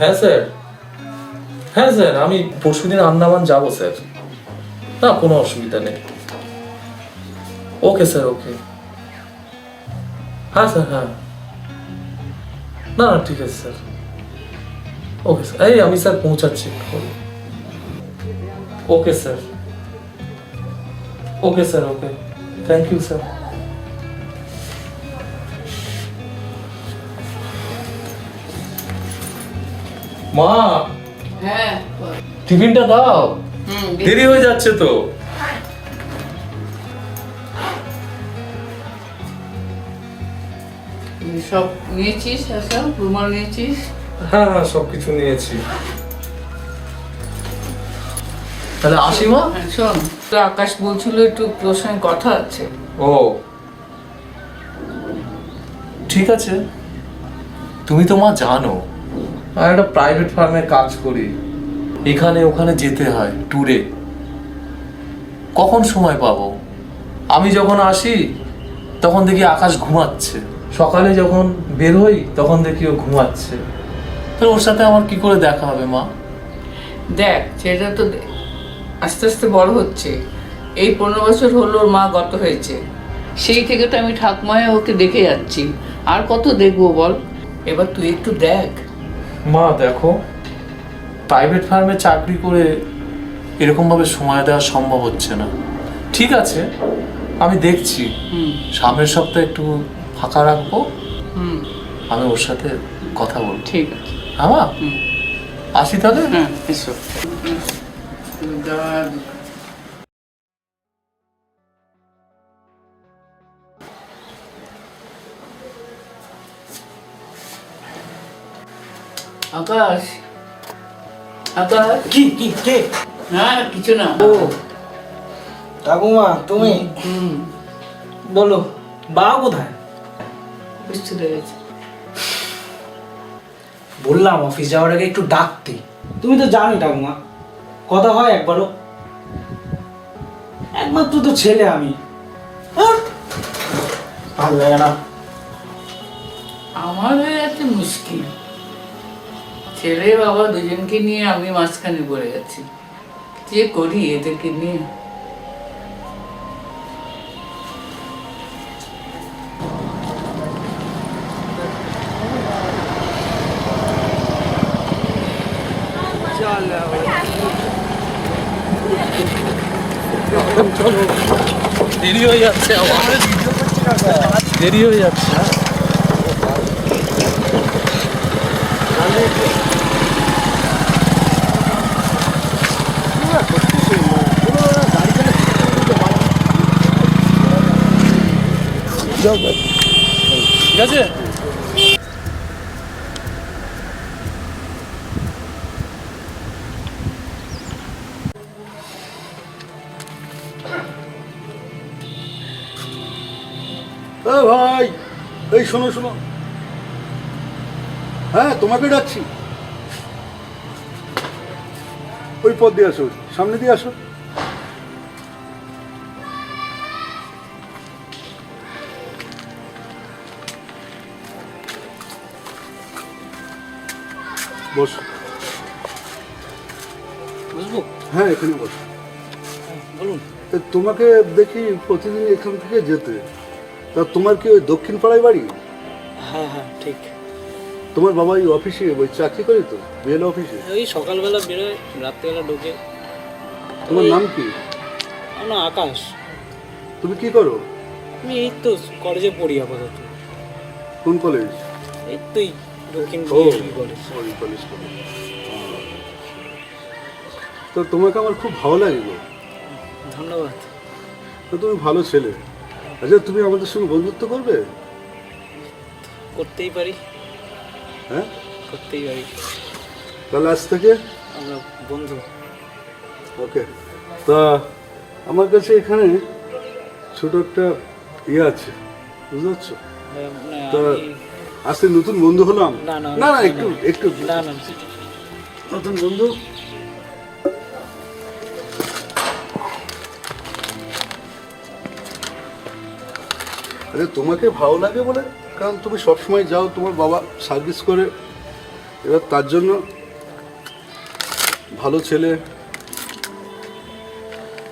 হ্যাঁ স্যার। হ্যাঁ স্যার, আমি পরশুদিন আন্দামান যাব, স্যার। না, কোনো অসুবিধা নেই। Okay, sir, okay. হ্যাঁ স্যার হ্যাঁ। না না, ঠিক আছে, স্যার। Okay, sir. এই, আমি, sir, পৌঁছাচ্ছি okay, sir. Okay sir, okay. Thank you sir মা হ্যাঁ টিফিনটা দাও। দেরি হয়ে যাচ্ছে তো। সব নিয়েছিস সব রুমাল নিয়েছিস? হ্যাঁ হ্যাঁ সবকিছু নিয়েছি। তাহলে আসি মা? হ্যাঁ, শোন তো আকাশ বলছিল একটু তোর সঙ্গে কথা আছে। ও। ঠিক আছে। তুমি তো মা জানো। আমি একটা প্রাইভেট ফার্মে কাজ করি। এখানে ওখানে যেতে হয় ট্যুরে কখন সময় পাবো? আমি যখন আসি, তখন দেখি আকাশ ঘুমাচ্ছে। সকালে যখন বের হই, তখন দেখি ও ঘুমাচ্ছে। তাহলে ওর সাথে আমার কি করে দেখা হবে, মা? দেখ, ছেলেটা তো আস্তে আস্তে বড় হচ্ছে। এই পনেরো বছর হলো ওর মা গত হয়েছে। সেই থেকে তো আমি ঠাকুমায় ওকে দেখে যাচ্ছি। আর কত দেখব বল? এবার তুই একটু দেখ। মা দেখো প্রাইভেট ফার্মে চাকরি করে এরকমভাবে সময় দেওয়া সম্ভব হচ্ছে না। ঠিক আছে আমি দেখছি। হুম। সামনের সপ্তাহে একটু ফাঁকা রাখব। হুম। আমি ওর সাথে কথা বলব। ঠিক আছে। আমা হুম। আসি তাহলে? হ্যাঁ আকাশ আকাশ। কি কি কে? না কিছু না। ও। ঠাকুমা তুমি? হুম বলো বা কোথায়? অফিস চলে গেছে। বললাম অফিস যাওয়ার আগে একটু ডাকতে। তুমি তো জানোই ঠাকুমা কথা হয় একবারও। একমাত্র তো ছেলে আমি! ভালো লাগে না। আমার হয়ে যাচ্ছে মুশকিল। ছেলে বাবা দুজনকে নিয়ে আমি মাঝখানে পড়ে গেছি। যে করি এদেরকে নিয়ে? দেরি হয়ে যাচ্ছে দেরি হয়ে যাচ্ছে। ঠিক আছে? এ ভাই এই শোনো শোনো। হ্যাঁ তোমাকে ডাকছি। ওই পথ দিয়ে আসো সামনে দিয়ে আসো। বসো। বুঝব হ্যাঁ এখানে বসো। বলুন। তা তোমাকে দেখি প্রতিদিন এখান থেকে যেতে। তা তোমার কি ওই দক্ষিণ পাড়ায় বাড়ি? হ্যাঁ হ্যাঁ ঠিক। তোমার বাবা ওই অফিসে ওই চাকরি করে তো বিএল অফিসে? ওই সকালবেলা বেরোয় রাত্রিবেলা ঢোকে। তোমার নাম কি? না আকাশ। তুমি কি করো? আমি এই তো কলেজে পড়ি আপাতত। কোন কলেজ এই তো এই দক্ষিণ কলেজ কলেজ কলেজ তো। তোমাকে আমার খুব ভালো লাগে গো। ধন্যবাদ। তো তুমি ভালো ছেলে। আচ্ছা তুমি আমাদের সঙ্গে বন্ধুত্ব করবে? করতেই পারি। হ্যাঁ? করতেই পারি। তাহলে আজ থেকে? আমরা বন্ধু। ওকে। তা আমার কাছে এখানে ছোট একটা ইয়ে আছে বুঝতে পারছ? মানে তা আজকে নতুন বন্ধু হলাম? না, না, একটু একটু। না না। নতুন বন্ধু? আরে তোমাকে ভালো লাগে বলে? কারণ তুমি সবসময় যাও তোমার বাবা সার্ভিস করে। এবার তার জন্য ভালো ছেলে।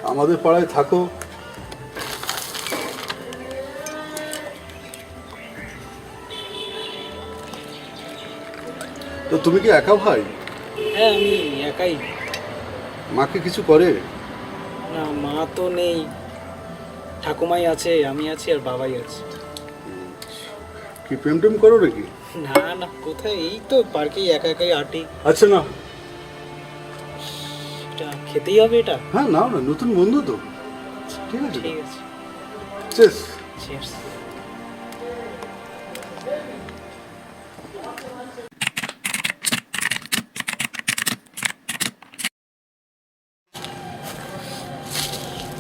আমাদের পাড়ায় থাকো। তুমি কি একা ভাই? হ্যাঁ আমি একাই। মাকে কিছু করে? না মা তো নেই। ঠাকুমাই আছে আমি আছি আর বাবাই আছে। কি প্রেম টেম করো নাকি? না না কোথায়? এই তো পার্কেই একা একাই আটি। আচ্ছা না এটা খেতেই হবে এটা? হ্যাঁ নাও না নতুন বন্ধু তো। ঠিক আছে। ঠিক আছে। Chess Cheers.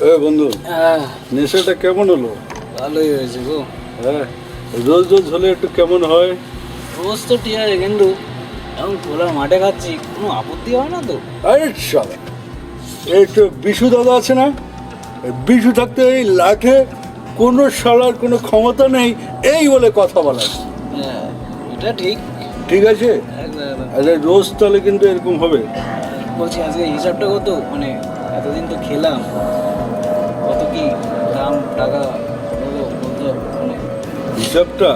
এ বন্ধু হ্যাঁ। নেশাটা কেমন হলো? ভালোই হয়েছে গো। হ্যাঁ রোজ রোজ হলে একটু কেমন হয়? রোজ তো ঠিক আছে কিন্তু এখন খোলার মাঠে খাচ্ছি কোনো আপত্তি হয় না তো? আরে এই তো বিশু দাদা আছে না? বিশু থাকতে এই লাঠে কোনো শালার কোনো ক্ষমতা নেই এই বলে কথা বলার হ্যাঁ এটা ঠিক। ঠিক আছে? আরে রোজ তাহলে কিন্তু এরকম হবে। বলছি আজকে হিসাবটা কত? মানে এতদিন তো খেলাম। দাম টাকা মানে। হিসাবটা?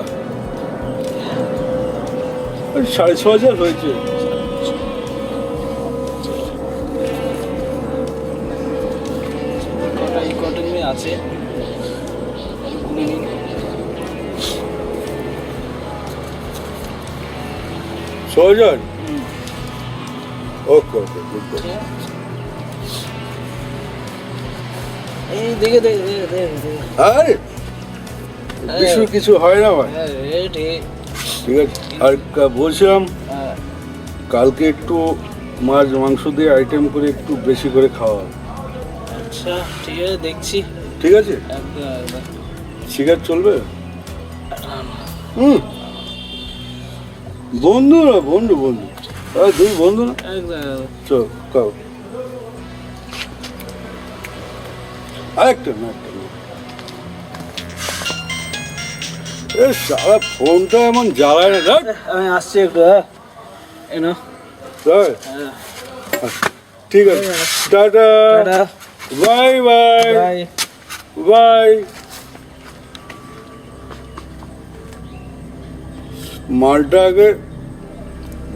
সাড়ে ছ হাজার হয়েছে। কটা এই আছে? ছ হাজার? ওকে ওকে গুড আরে বিশুর কিছু হয় না ভাই ঠিক। আছে। আর বলছিলাম হ্যাঁ। কালকে একটু মাছ মাংস দিয়ে আইটেম করে একটু বেশি করে খাওয়া আচ্ছা ঠিক আছে দেখছি। ঠিক আছে? একদম চলবে? হুম। বন্ধু না বন্ধু বন্ধু। দুই বন্ধু না। চল খাও। আরেকটা না একটা না। এ সারা ফোনটা এমন জ্বালায় না দেখ। আমি আসছি একটু হ্যাঁ এই নাও। হ্যাঁ। ঠিক আছে। Tata. Bye bye. Bye. Bye. মালটা আগে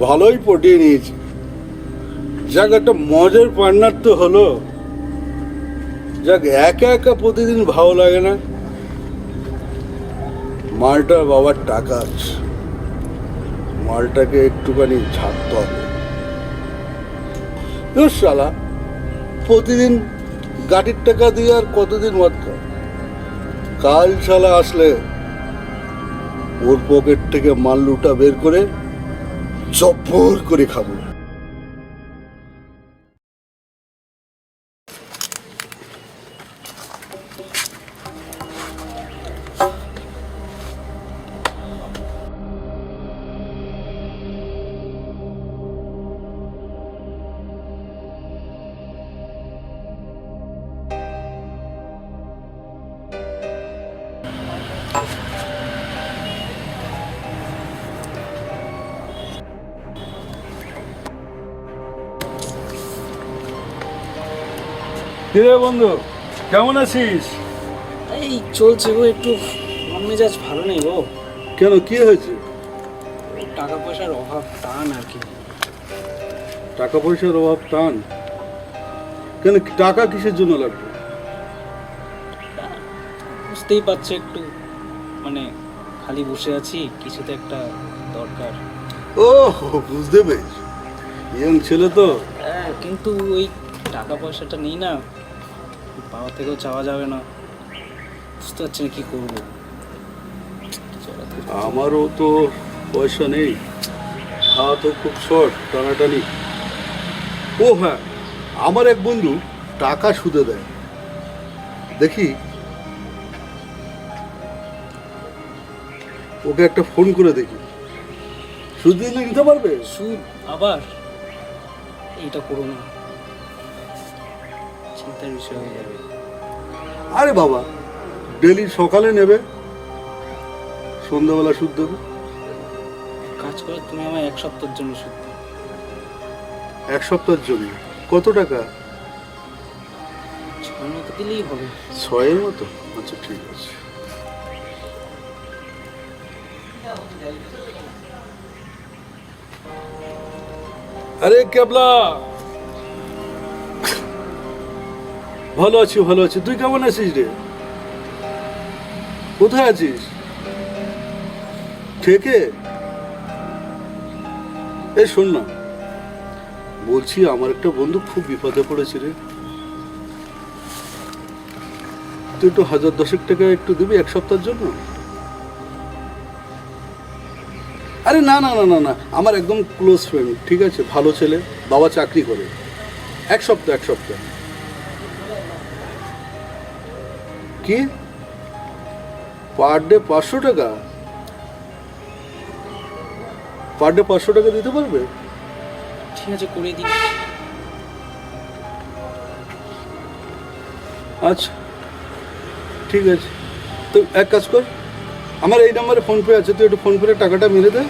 ভালোই পটিয়ে নিয়েছি। যাক একটা মজার পার্টনার তো হলো। যাক, একা একা প্রতিদিন ভালো লাগে না। মালটার বাবার টাকা আছে। মালটাকে একটুখানি ছাড়তে হবে। শালা, প্রতিদিন গাড়ির টাকা দিয়ে আর কতদিন খায় কাল শালা আসলে ওর পকেট থেকে মাল লুটা বের করে জব্বর করে খাব। কিরে বন্ধু কেমন আছিস? এই চলছে গো একটু মন মেজাজ ভালো নেই গো। কেন কি হয়েছে? টাকা পয়সার অভাব টান আর কি। টাকা পয়সার অভাব টান? কেন টাকা কিসের জন্য লাগবে? বুঝতেই পারছ একটু মানে খালি বসে আছি কিছুতে একটা দরকার। ও বুঝতে পেরেছি। ইয়ং ছেলে তো। হ্যাঁ কিন্তু ওই টাকা পয়সাটা নেই না। বাবা থেকেও চাওয়া যাবে না। বুঝতে পারছি না কি করব। আমারও তো পয়সা নেই। হাতও খুব শর্ট টানাটানি। ও হ্যাঁ আমার এক বন্ধু টাকা সুদে দেয়। দেখি। ওকে একটা ফোন করে দেখি। সুদ দিলে নিতে পারবে? সুদ আবার? এইটা করো না। চিন্তার বিষয় হয়ে যাবে। আরে বাবা ডেলি সকালে নেবে সন্ধ্যাবেলা দেবে কাজ করে তুমি আমার এক সপ্তাহের জন্য দাও। এক সপ্তাহের জন্য? কত টাকা? ছয় মতো দিলেই হবে। ছয়ের মতো? আচ্ছা ঠিক আছে। আরে কেবলা! ভালো আছি ভালো আছি। তুই কেমন আছিস রে? কোথায় আছিস? থেকে? এ, শোন না। বলছি, আমার একটা বন্ধু খুব বিপদে পড়েছে রে। তুই একটু হাজার দশেক টাকা একটু দিবি এক সপ্তাহের জন্য? আরে, না না না না না। আমার একদম ক্লোজ ফ্রেন্ড ঠিক আছে? ভালো ছেলে, বাবা চাকরি করে। এক সপ্তাহ এক সপ্তাহ। কি? পার ডে পাঁচশো টাকা? পার ডে পাঁচশো টাকা দিতে পারবে? ঠিক আছে করে দিই। আচ্ছা ঠিক আছে। তো এক কাজ কর আমার এই নাম্বারে ফোনপে আছে তুই একটু ফোনপে টাকাটা মেরে দে।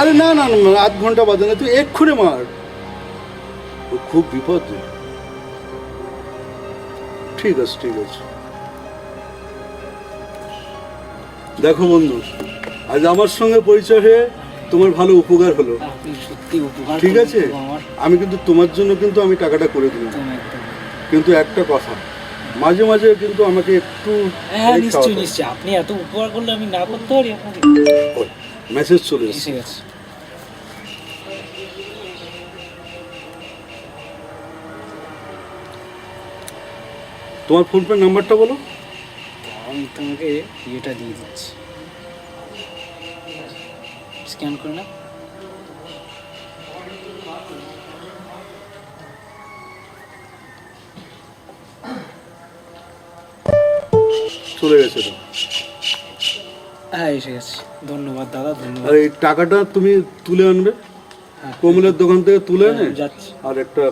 আরে না না না আধ ঘণ্টা বাদে না তুই এক্ষুনি মার। খুব বিপদ। ঠিক আছে ঠিক আছে। দেখো বন্ধু আজ আমার সঙ্গে পরিচয় হয়ে তোমার ভালো উপকার হলো। সত্যি ঠিক আছে? আমি কিন্তু তোমার জন্য কিন্তু আমি টাকাটা করে দিলাম। কিন্তু একটা কথা মাঝে মাঝে কিন্তু আমাকে একটু হ্যাঁ এই নিশ্চয়ই নিশ্চয়ই। আপনি এত উপকার করলে আমি না করতে পারি মেসেজ চলে এসেছে। তোমার ফোনপে নাম্বারটা বলো। আমি তোমাকে ইয়েটা দিয়ে দিচ্ছি। স্ক্যান করে না চলে গেছে তো। হ্যাঁ এসে গেছে। ধন্যবাদ দাদা আর ধন্যবাদ এই টাকাটা তুমি তুলে আনবে? হ্যাঁ, কমলের দোকান থেকে তুলে এনে হ্যাঁ, যাচ্ছি। আর একটা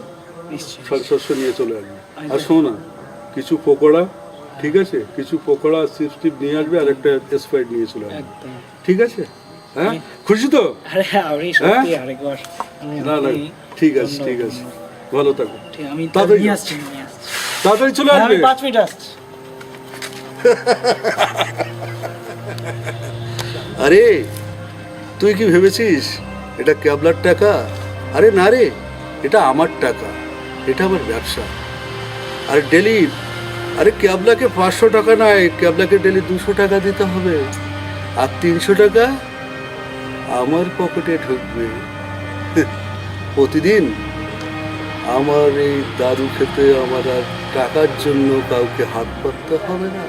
নিশ্চয়ই শস্য নিয়ে চলে আসবে। আর শোনো না কিছু পকোড়া ঠিক আছে? কিছু পকোড়া চিপস টিপ নিয়ে আসবে আর একটা স্প্রাইট নিয়ে চলে আসবে ঠিক আছে? হ্যাঁ? খুশি তো? আমি না না ঠিক আছে ঠিক আছে। ভালো থাকো। আমি তাড়াতাড়ি তাড়াতাড়ি চলে হ্যাঁ, আসবে? পাঁচ মিনিট আসছি। আরে তুই কি ভেবেছিস? এটা ক্যাবলার টাকা? আরে না রে এটা আমার টাকা। এটা আমার ব্যবসা। আর ডেলি, আরে ক্যাবলাকে পাঁচশো টাকা নয়, ক্যাবলাকে ডেলি দুশো টাকা দিতে হবে। আর তিনশো টাকা আমার পকেটে ঢুকবে। প্রতিদিন আমার এই দারু খেতে আমার আর টাকার জন্য কাউকে হাত পাততে হবে না।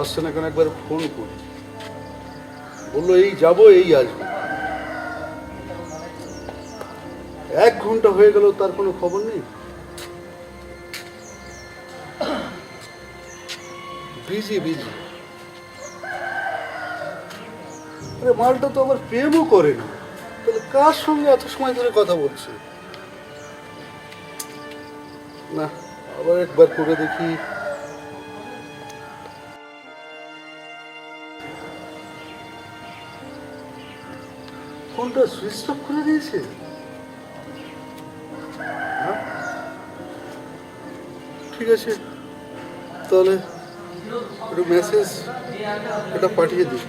আসছে না কেন একবার ফোন করি। বলল, এই যাব, এই আসবে। এক ঘণ্টা হয়ে গেল, তার কোনো খবর নেই। বিজি বিজি আরে, মালটা তো আবার প্রেমও করে না। তাহলে কার সঙ্গে এত সময় ধরে কথা বলছে? না, আবার একবার করে দেখি। ফোনটা সুইচ অফ করে দিয়েছে? হ্যাঁ? ঠিক আছে, তাহলে একটু মেসেজ এটা পাঠিয়ে দিই।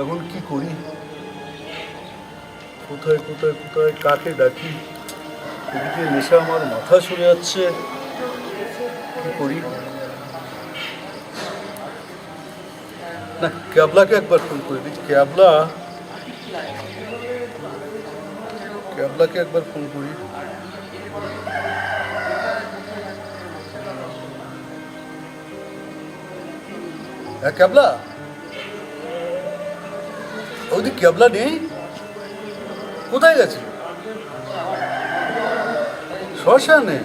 এখন কি করি? কোথায় কোথায় কোথায়, কাকে ডাকি, এদিকে নেশা আমার মাথা সরে যাচ্ছে। কি করি? না, ক্যাবলাকে একবার ফোন করে দিই ক্যাবলা? ক্যাবলাকে একবার ফোন করি। হ্যাঁ ক্যাবলা? ওইদিকে ক্যাবলা নেই? কোথায় গেছে শ্মশানে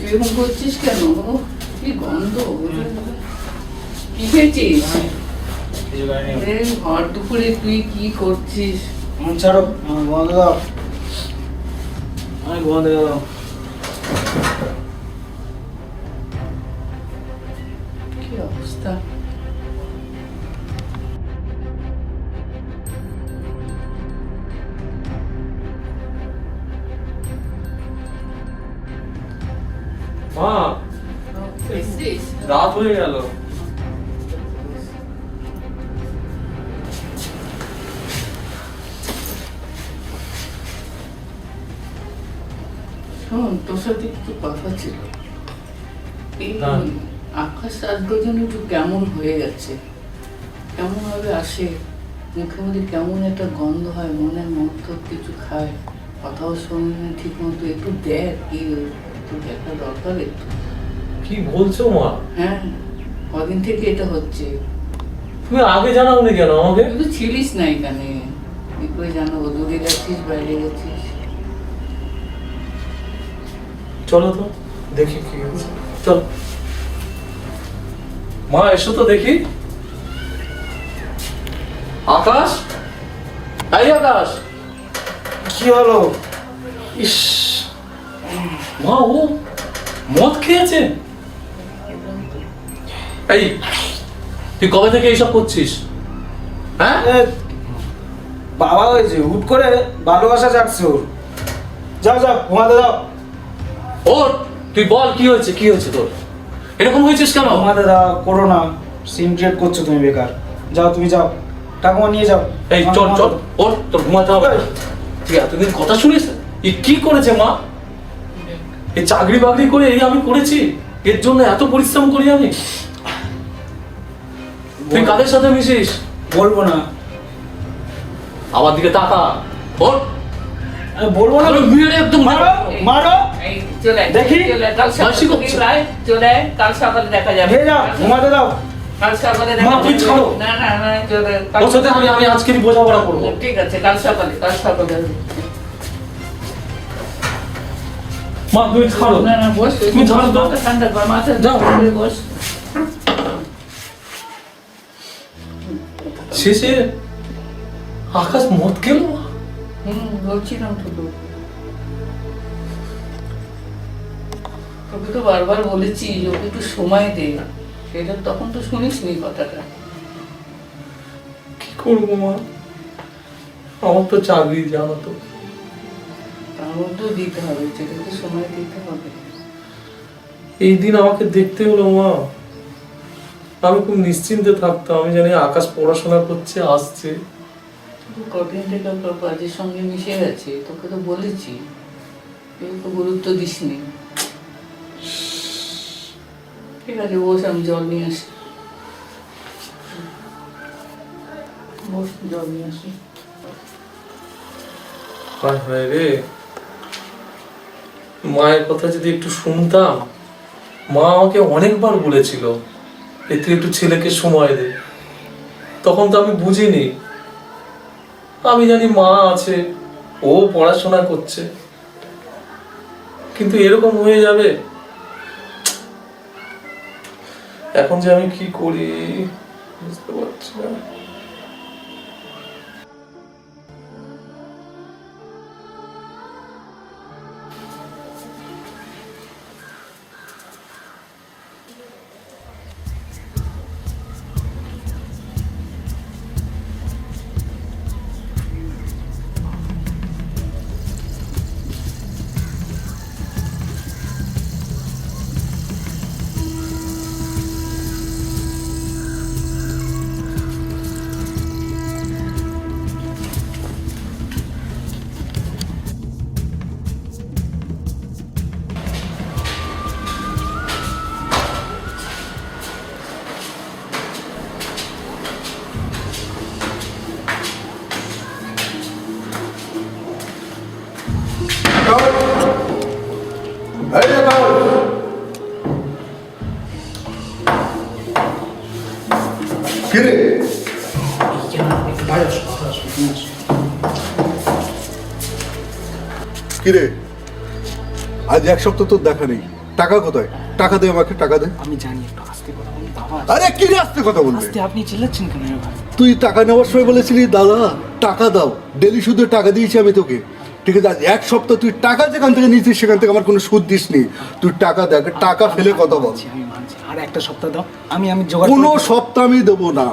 তুই এরকম করছিস কেন কি গন্ধ কি খেয়েছিস ভর দুপুরে তুই কি করছিস? আমার ছাড়ো ঘুমাতে দাও আমি ঘুমাতে দাও কি অবস্থা? মা রাত হয়ে গেল। তোর সাথে কিছু কথা ছিল। এই। আকাশ আজকে যেন একটু কেমন হয়ে গেছে? কেমন ভাবে আসে? মুখে মধ্যে কেমন একটা গন্ধ হয় মনে মত কিছু খায়। কথাও শোনে না ঠিক মতো একটু দেখ কি একটু দেখা দরকার একটু। কি বলছো মা? হ্যাঁ কদিন থেকে এটা হচ্ছে। তুমি আগে জানাওনি কেন আমাকে? তুই ছিলিস না এখানে। কি করে জানাব দূরে গেছিস বাইরে গেছিস। চলো তো দেখি কি হয়েছে চলো। মা এসো তো দেখি। আকাশ? এই আকাশ। কি হলো? ইস। মা ও মদ খেয়েছে? এই তুই কবে থেকে এইসব করছিস? হ্যাঁ? বাবা হয়েছে হুট করে ভালোবাসা যাচ্ছে ওর। যাও যাও ঘুমাতে দাও ওর তুই বল কি হয়েছে কি হয়েছে তোর? এরকম হয়েছিস কেন? ঘুমাতে দাও করো না সিম ক্রিয়েট করছ তুমি বেকার। যাও তুমি যাও। ঠাকুমা নিয়ে যাও। এই চল চল। ওর তোর ঘুমাতে হবে। তুই এতদিন কথা শুনিস? এ কি করেছে মা? এই চাকরি বাকরি করে এই আমি করেছি? এর জন্য এত পরিশ্রম করি আমি? তুই কাদের সাথে মিশিস? বলব না। আমার দিকে তাকা। ওর বলব না। মেরে একদম মারো মারো। চলে দেখি। চলে কাল সকালে চলে কাল সকালে দেখা যাবে। নিয়ে যাও ঘুমাতে দাও। কাল সকালে দেখা যাবে। না না না চলে কাল ওর আমি আমি আজকেরই বোঝাপড়া করব। ঠিক আছে কাল সকালে কাল সকালে। মা তুমি ছাড়ো না না বস তুমি ছাড়ো তো। ঠান্ডা মাথা যাও। বস। শেষে আকাশ মদ খেলো? হুম বলছিলাম তো। তোকে তো বারবার বলেছি ওকে একটু সময় দে। সেটা তখন তো শুনিস নি কথাটা। কি করব মা? আমার তো চাকরি জানো তো। তার মধ্যেও দিতে হবে সেটাকে সময় দিতে হবে। এই দিন আমাকে দেখতে হলো মা। আমি খুব নিশ্চিন্তে থাকতাম। আমি জানি আকাশ পড়াশোনা করছে আসছে। কদিন থেকে কাজের সঙ্গে মিশে গেছে, তোকে তো বলেছি। তুই তো গুরুত্ব দিসনি। ঠিক আছে, বস, আমি জল নিয়ে আসি। বস, জল নিয়ে আসি। হায় রে। মায়ের কথা যদি একটু শুনতাম, মা আমাকে অনেকবার বলেছিল, এ তুই একটু ছেলেকে সময় দে। তখন তো আমি বুঝিনি। আমি জানি মা আছে, ও পড়াশোনা করছে। কিন্তু এরকম হয়ে যাবে? এখন যে আমি কি করি, বুঝতে পারছি না। Varios horas más. কিরে? আজ এক সপ্তাহ তোর দেখা নেই। টাকা কোথায়? টাকা দে আমাকে টাকা দে। আমি জানি একটু আস্তে কথা বলুন বাবা। আরে কি রে আস্তে কথা বলবি? আস্তে আপনি চিল্লাচ্ছেন কেন তুই টাকা নেওয়ার সময় বলেছিলি দাদা টাকা দাও। ডেলি সুদে টাকা দিয়েছি আমি তোকে। ঠিক আছে আজ এক সপ্তাহ তুই টাকা যেখান থেকে নিয়েছিস সেখান থেকে আমার কোনো সুদ দিস নি। তুই টাকা দেখ টাকা ফেলে কথা বল। আর একটা সপ্তাহ দাও। আমি আমি জোগাড় কোনো সপ্তাহ আমি দেবো না।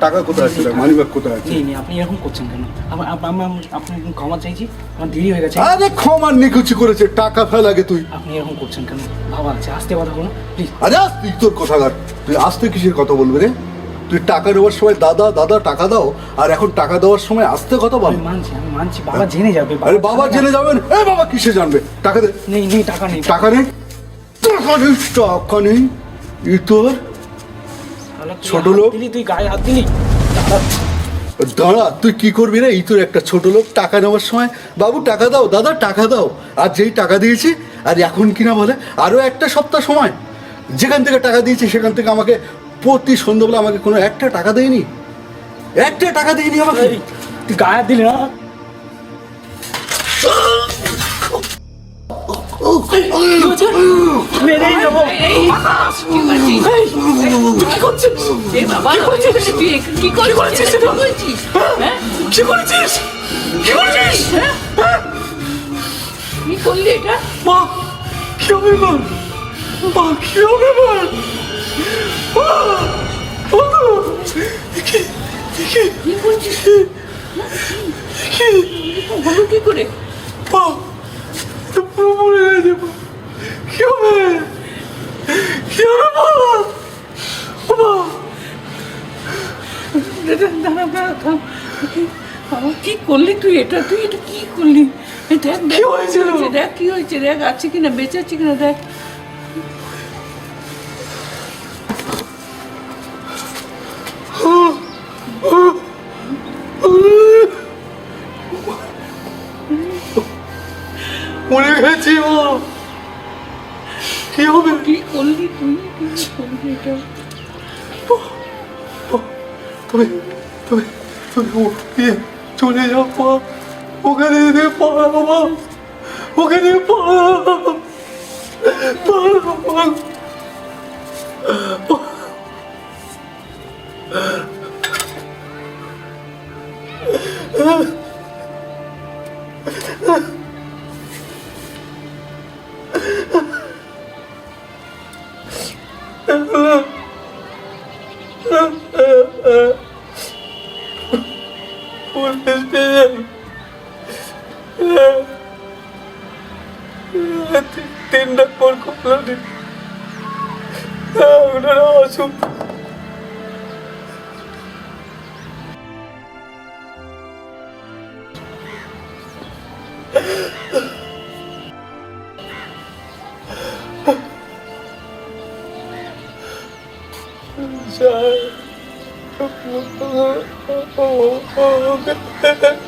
টাকা কোথায় আছে? মানি ব্যাগ কোথায় আছে? নেই আপনি এরকম করছেন কেন? আমার আপ- আমি আমি- ক্ষমা চাইছি আমার দেরি হয়ে গেছে। আরে ক্ষমার নিকুচি করেছে টাকা ফেল আগে তুই। আপনি এরকম করছেন কেন? বাবা আছে আস্তে কথা বলুন প্লিজ আরে তুই তোর কথাগার তুই আসতে কিসের কথা বলবি রে? তুই টাকা নেওয়ার সময় দাদা দাদা টাকা দাও আর এখন টাকা দেওয়ার সময় আসতে কথা বল। মানছি আমি মানছি বাবা জেনে যাবে আরে বাবা জেনে যাবেন? এ বাবা কিসে জানবে? টাকা দে। নেই নেই টাকা নেই। টাকা নেই? টাকা নেই টাকা নেই ই তোর ছোট লোক। দিলি তুই গায়ে হাত দিলি? দাঁড়া। তুই কি করবি রে? এই তোর একটা ছোট লোক টাকা নেওয়ার সময় বাবু টাকা দাও দাদা টাকা দাও। আর যেই টাকা দিয়েছি আর এখন কিনা বলে আরও একটা সপ্তাহ সময়। যেখান থেকে টাকা দিয়েছি সেখান থেকে আমাকে প্রতি সন্ধ্যাবেলা আমাকে কোনো একটা টাকা দেয়নি। একটা টাকা দেয়নি আমাকে। তুই গায়ে হাত দিলি না? মেরেই যাব কি করছিস কি করছিস কি করছিস কি করেছিস কি করলি এটা মা কি হবে এবার মা কি হবে মা কি করছিস কি করে মা পুরো মরে গেছে মা। দাঁড়া দাঁড়া দাঁড়া বাবা, কি করলি তুই এটা তুই এটা কি করলি দেখ কি হয়েছিল? দেখ কি হয়েছে দেখ আছে কিনা বেঁচে আছে কিনা দেখ মরে গেছি মা কি হবে? করলি তুই করলি এটা তবে তবে তুমি উঠিয়ে চলে যাও মা। ওখানে থেকে পাড়া মা। ওখানে পাড়া পাড়া তিনটা পর কমলানি ওনারা আসুন ও